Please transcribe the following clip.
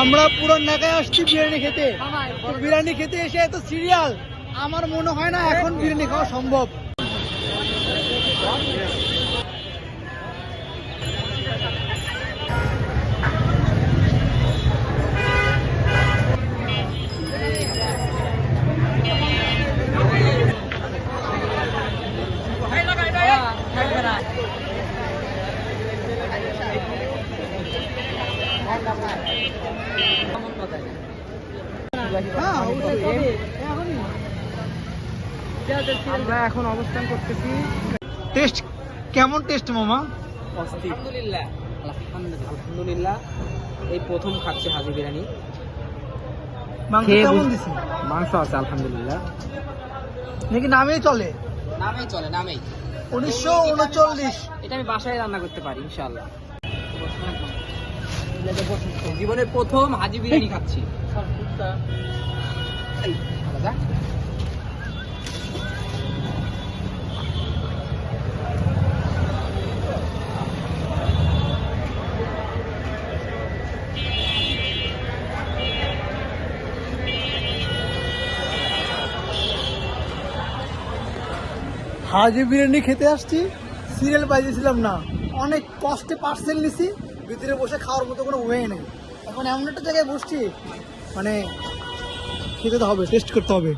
আমরা পুরো নাকায় আসছি বিরিয়ানি খেতে। বিরিয়ানি খেতে এসে এত সিরিয়াল আমার মনে হয় না এখন বিরিয়ানি খাওয়া সম্ভব। আমরা এখন অবস্থান করতেছি। টেস্ট কেমন টেস্ট মামা? আলহামদুলিল্লাহ। আলহামদুলিল্লাহ। এই প্রথম খাচ্ছে হাজি বিরিয়ানি। মাংস কেমন দিছি? মাংস আছে আলহামদুলিল্লাহ। নাকি নামেই চলে? নামেই চলে নামেই। উনিশশো উনচল্লিশ। এটা আমি বাসায় রান্না করতে পারি ইনশাআল্লাহ। জীবনের প্রথম হাজি বিরিয়ানি খাচ্ছি। হাজি বিরিয়ানি খেতে আসছি। সিরিয়াল পাইতেছিলাম না। অনেক কষ্টে পার্সেল নিছি। ভিতরে বসে খাওয়ার মতো কোনো ওয়ে নেই। এখন এমন একটা জায়গায় বসছি মানে খেতে তো হবে টেস্ট করতে হবে।